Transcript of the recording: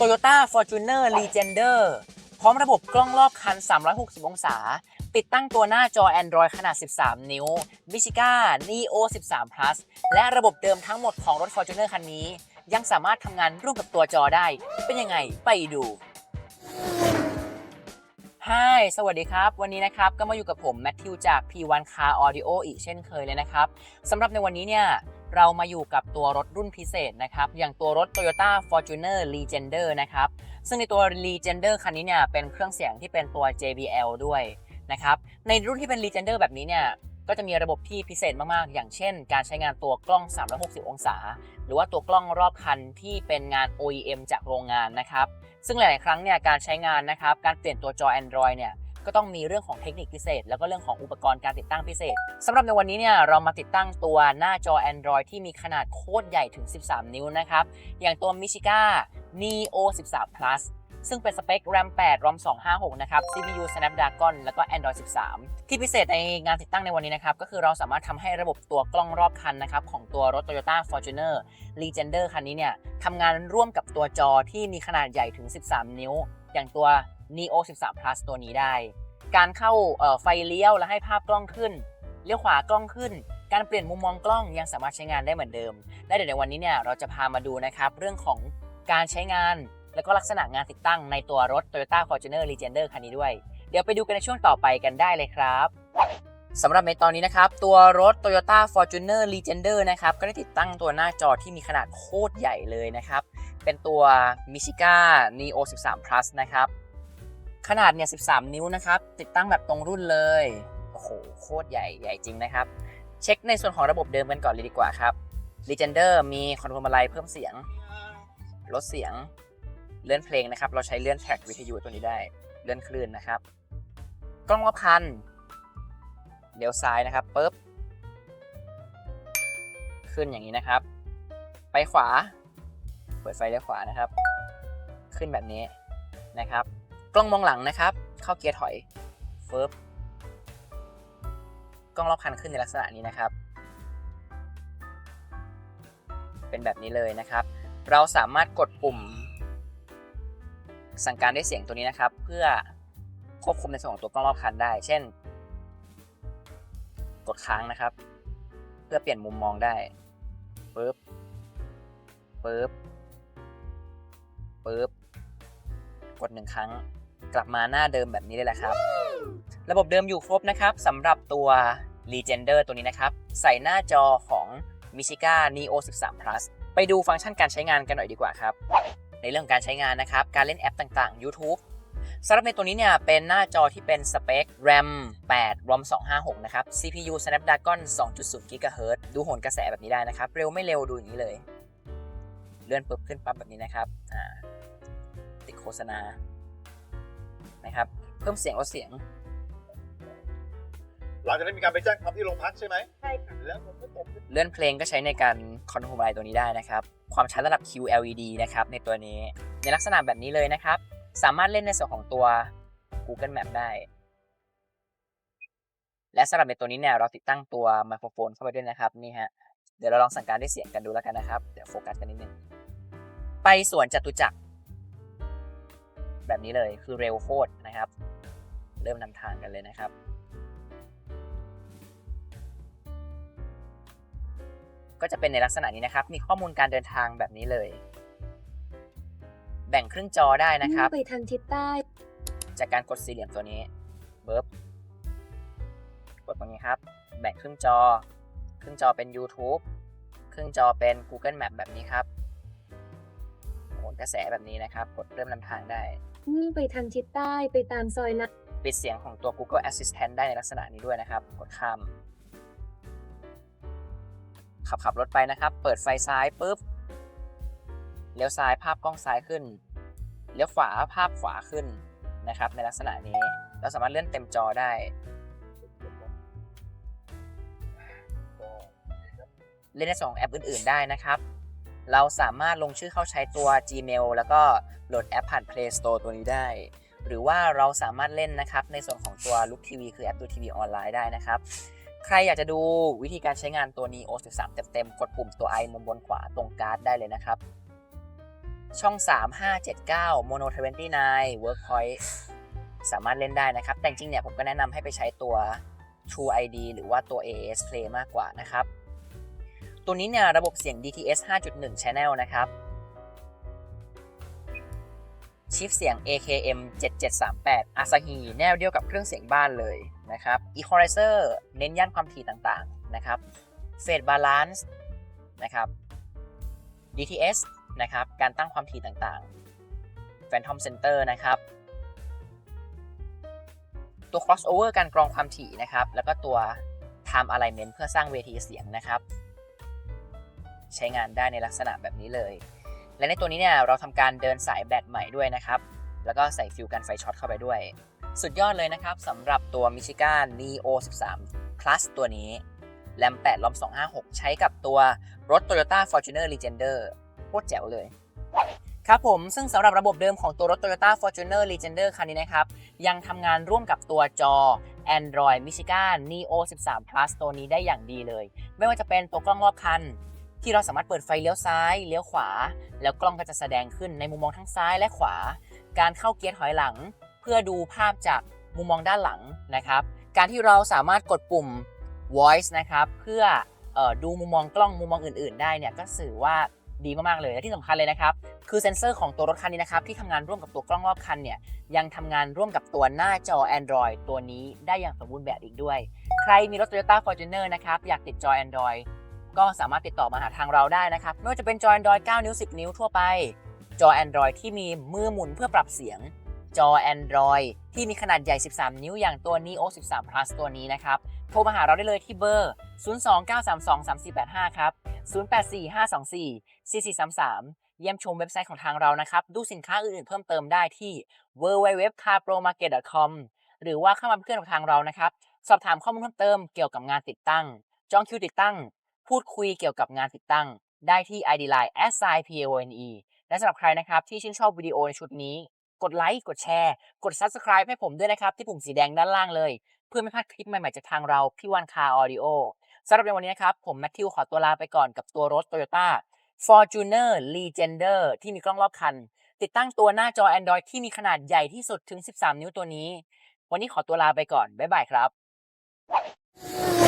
Toyota Fortuner Legender พร้อมระบบกล้องรอบคัน 360 องศา ติดตั้งตัวหน้าจอ Android ขนาด 13 นิ้ว v i s i c a Neo 13 Plus และระบบเดิมทั้งหมดของรถ Fortuner คันนี้ ยังสามารถทำงานร่วมกับตัวจอได้ เป็นยังไงไปดูฮายสวัสดีครับ วันนี้นะครับก็มาอยู่กับผมแมทธิวจาก P1 Car Audio อีกเช่นเคยเลยนะครับสำหรับในวันนี้เนี่ย เรามาอยู่กับตัวรถรุ่นพิเศษนะครับ อย่างตัวรถ Toyota Fortuner Legender นะครับ ซึ่งในตัว Legender คันนี้เนี่ยเป็นเครื่องเสียงที่เป็นตัว JBL ด้วยนะครับ ในรุ่นที่เป็น Legender แบบนี้เนี่ยก็จะมีระบบที่พิเศษมาก ๆ อย่างเช่น การใช้งานตัวกล้อง 360 องศา หรือว่าตัวกล้องรอบคันที่เป็นงาน OEM จากโรงงานนะครับ ซึ่งหลาย ๆ ครั้งเนี่ยการใช้งานนะครับ การเปลี่ยนตัวจอ Android เนี่ย ก็ต้องมีเรื่องของเทคนิคพิเศษ แล้วก็เรื่องของอุปกรณ์การติดตั้งพิเศษสำหรับในวันนี้เนี่ยเรามาติดตั้งตัวหน้าจอ Android ที่มีขนาดโคตรใหญ่ถึง 13 นิ้วนะครับ อย่างตัว Michiga Neo 13 Plus ซึ่งเป็นสเปค RAM 8 ROM 256 นะครับ CPU Snapdragon แล้วก็ Android 13 ที่พิเศษในงานติดตั้งในวันนี้นะครับ ก็คือเราสามารถทำให้ระบบตัวกล้องรอบคันนะครับ ของตัวรถ Toyota Fortuner Legender คันนี้เนี่ยทำงานร่วมกับตัวจอที่มีขนาดใหญ่ถึง 13 นิ้ว อย่างตัว Neo 13 Plus ตัวนี้ได้ การเข้าไฟเลี้ยวและให้ภาพกล้องขึ้น เลี้ยวขวากล้องขึ้น การเปลี่ยนมุมมองกล้องยังสามารถใช้งานได้เหมือนเดิม และเดี๋ยวในวันนี้เนี่ยเราจะพามาดูนะครับเรื่องของการใช้งาน แล้วก็ลักษณะงานติดตั้งในตัวรถ Toyota Fortuner Legender คันนี้ด้วย เดี๋ยวไปดูกันในช่วงต่อไปกันได้เลยครับสำหรับในตอนนี้นะครับ ตัวรถ Toyota Fortuner Legender นะครับ ก็ได้ติดตั้งตัวหน้าจอที่มีขนาดโคตรใหญ่เลยนะครับ เป็นตัว Michiga Neo 13 Plus นะครับ ขนาดเนี่ย 13 นิ้วนะครับ ติดตั้งแบบตรงรุ่นเลย โอ้โห โคตรใหญ่ใหญ่จริงนะครับ เช็คในส่วนของระบบเดิมกันก่อนเลยดีกว่าครับ Legender มีคอนโทรลมาลัยเพิ่มเสียง ลดเสียง เลื่อนเพลงนะครับ เราใช้เลื่อนแทร็กวิทยุตัวนี้ได้ เลื่อนคลื่นนะครับ กล้องรอบคัน เลี้ยวซ้ายนะครับปุ๊บ ขึ้นอย่างนี้นะครับ ไปขวา เปิดไฟเลี้ยวขวานะครับ ขึ้นแบบนี้นะครับ กล้องมองหลังนะครับ เข้าเกียร์ถอยเฟิร์บกล้องรอบคันขึ้นในลักษณะนี้นะครับ เป็นแบบนี้เลยนะครับ เราสามารถกดปุ่ม สั่งการด้วยเสียงตัวนี้นะครับ เพื่อควบคุมในส่วนของตัวกล้องรอบคันได้ เช่น กดค้างนะครับ เพื่อเปลี่ยนมุมมองได้ปึ๊บปึ๊บปึ๊บกดหนึ่งครั้ง กลับมาหน้าเดิมแบบนี้เลยแหละครับ ระบบเดิมอยู่ครบนะครับสำหรับตัว Legender ตัวนี้นะครับ ใส่หน้าจอของ Michiga Neo 13 Plus ไปดูฟังก์ชันการใช้งานกันหน่อยดีกว่าครับ ในเรื่องการใช้งานนะครับ การเล่นแอปต่างๆ YouTube สำหรับในตัวนี้เนี่ยเป็นหน้าจอที่เป็นสเปค RAM 8 ROM 256 นะครับ CPU Snapdragon 2.0 GHz ดูโหนกระแสแบบนี้ได้นะครับ เร็วไม่เร็วดูอย่างนี้เลย เลื่อนปุ๊บขึ้นปั๊บแบบนี้นะครับ ติดโฆษณา นะครับ เพิ่มเสียงลดเสียง หลังจากนั้นมีการไปแจ้งความที่โรงพักใช่ไหมใช่ค่ะแล้วผมก็ตกเลื่อนเพลงก็ใช้ในการคอนโทรลอะไรตัวนี้ได้นะครับ ความชัดระดับ QLED นะครับในตัวนี้ ในลักษณะแบบนี้เลยนะครับ สามารถเล่นในส่วนของตัว Google Map ได้ และสำหรับในตัวนี้เนี่ยเราติดตั้งตัวไมโครโฟนเข้าไปด้วยนะครับนี่ฮะเดี๋ยวเราลองสั่งการด้วยเสียงกันดูแล้วกันนะครับ เดี๋ยวโฟกัสกันนิดนึง ไปสวนจตุจักร แบบนี้เลยคือเร็วโคตรนะครับ เริ่มนำทางกันเลยนะครับก็จะเป็นในลักษณะนี้นะครับ มีข้อมูลการเดินทางแบบนี้เลย แบ่งครึ่งจอได้นะครับมุ่งไปทางทิศใต้ จากการกดสี่เหลี่ยมตัวนี้เบิร์บกดตรงนี้ครับ แบ่งครึ่งจอ ครึ่งจอเป็น YouTube ครึ่งจอเป็น Google Map แบบนี้ครับโหนกระแสแบบนี้นะครับ กดเริ่มนำทางได้ มุ่งไปทางทิศใต้ไปตามซอยนะปิดเสียงของตัว Google Assistant ได้ในลักษณะนี้ด้วยนะครับ กดข้ามขับขับรถไปนะครับ เปิดไฟซ้ายปุ๊บ เลี้ยวซ้ายภาพกล้องซ้ายขึ้น เลี้ยวขวาภาพขวาขึ้นนะครับ ในลักษณะนี้ เราสามารถเลื่อนเต็มจอได้ เล่นในสองแอปอื่น ๆ ได้นะครับ เราสามารถลงชื่อเข้าใช้ตัว Gmail แล้วก็โหลดแอปผ่าน Play Store ตัวนี้ได้ หรือว่าเราสามารถเล่นนะครับ ในส่วนของตัว Look TV คือแอปดูทีวีออนไลน์ได้นะครับ ใครอยากจะดูวิธีการใช้งานตัว Neo 13เต็มๆ กดปุ่มตัว i มุมบนขวาตรงการ์ดได้เลยนะครับ ช่อง 3 5 7 9 Mono 29 Workpoint สามารถเล่นได้นะครับ แต่จริงๆเนี่ยผมก็แนะนำให้ไปใช้ตัว True ID หรือว่าตัว AS Play มากกว่านะครับ ตัวนี้เนี่ยระบบเสียง DTS 5.1 Channel นะครับชิปเสียง AKM 7738 Asahi แนวเดียวกับเครื่องเสียงบ้านเลยนะครับ Equalizer เน้นย่านความถี่ต่างๆนะครับ Phase Balance นะครับ DTS นะครับ การตั้งความถี่ต่างๆ Phantom Center นะครับ ตัว crossover การกรองความถี่นะครับ แล้วก็ตัว time alignment เพื่อสร้างเวทีเสียงนะครับ ใช้งานได้ในลักษณะแบบนี้เลย และในตัวนี้เนี่ยเราทำการเดินสายแบตใหม่ด้วยนะครับ แล้วก็ใส่ฟิวกันไฟช็อตเข้าไปด้วย สุดยอดเลยนะครับสำหรับตัว Michigan Neo 13 Plus ตัวนี้แรม8ลอม256 ใช้กับตัวรถ Toyota Fortuner Legender โคตรแจ๋วเลยครับผมซึ่งสำหรับระบบเดิมของตัวรถ Toyota Fortuner Legender คันนี้นะครับ ยังทำงานร่วมกับตัวจอ Android Michigan Neo 13 Plus ตัวนี้ได้อย่างดีเลย ไม่ว่าจะเป็นตัวกล้องรอบคัน ที่เราสามารถเปิดไฟเลี้ยวซ้ายเลี้ยวขวา แล้วกล้องก็จะแสดงขึ้นในมุมมองทั้งซ้ายและขวา การเข้าเกียร์ถอยหลัง เพื่อดูภาพจากมุมมองด้านหลังนะครับ การที่เราสามารถกดปุ่ม voice นะครับเพื่อออดูมุมมองกล้องมุมมองอื่น ๆ ได้เนี่ยก็สื่อว่าดีมาก ๆ เลย และที่สำคัญเลยนะครับ คือเซ็นเซอร์ของตัวรถคันนี้นะครับ ที่ทำงานร่วมกับตัวกล้องรอบคันเนี่ย ยังทำงานร่วมกับตัวหน้าจอ Android ตัวนี้ได้อย่างสมบูรณ์แบบอีกด้วย ใครมีรถ Toyota Fortuner นะครับ อยากติดจอ Android ก็สามารถติดต่อมาหาทางเราได้นะครับไม่ว่าจะเป็นจอ Android 9 นิ้ว 10 นิ้วทั่วไป จอ Android ที่มีมือหมุนเพื่อปรับเสียง จอ Android ที่มีขนาดใหญ่ 13 นิ้วอย่างตัว Neo 13 Plus ตัวนี้นะครับ โทรมาหาเราได้เลยที่เบอร์ 029323485 ครับ 0845244433 เยี่ยมชมเว็บไซต์ของทางเรานะครับ ดูสินค้าอื่นๆเพิ่มเติมได้ที่ www.carpromarket.com หรือว่าเข้ามาเป็นเพื่อนกับทางเรานะครับ สอบถามข้อมูลเพิ่มเติมเกี่ยวกับงานติดตั้ง จองคิวติดตั้ง พูดคุยเกี่ยวกับงานติดตั้ง ได้ที่ ID Line s i p o n e และสำหรับใครนะครับที่ชื่นชอบวิดีโอในชุดนี้ กดไลค์กดแชร์ กด Subscribe ให้ผมด้วยนะครับ ที่ปุ่มสีแดงด้านล่างเลย เพื่อไม่พลาดคลิปใหม่ๆจากทางเราพี่วันคาออดิโอสำหรับในวันนี้นะครับ ผมแมทธิวขอตัวลาไปก่อนกับตัวรถ Toyota Fortuner Legender ที่มีกล้องรอบคัน ติดตั้งตัวหน้าจอ Android ที่มีขนาดใหญ่ที่สุดถึง 13 นิ้วตัวนี้ วันนี้ขอตัวลาไปก่อน บ๊ายบายครับ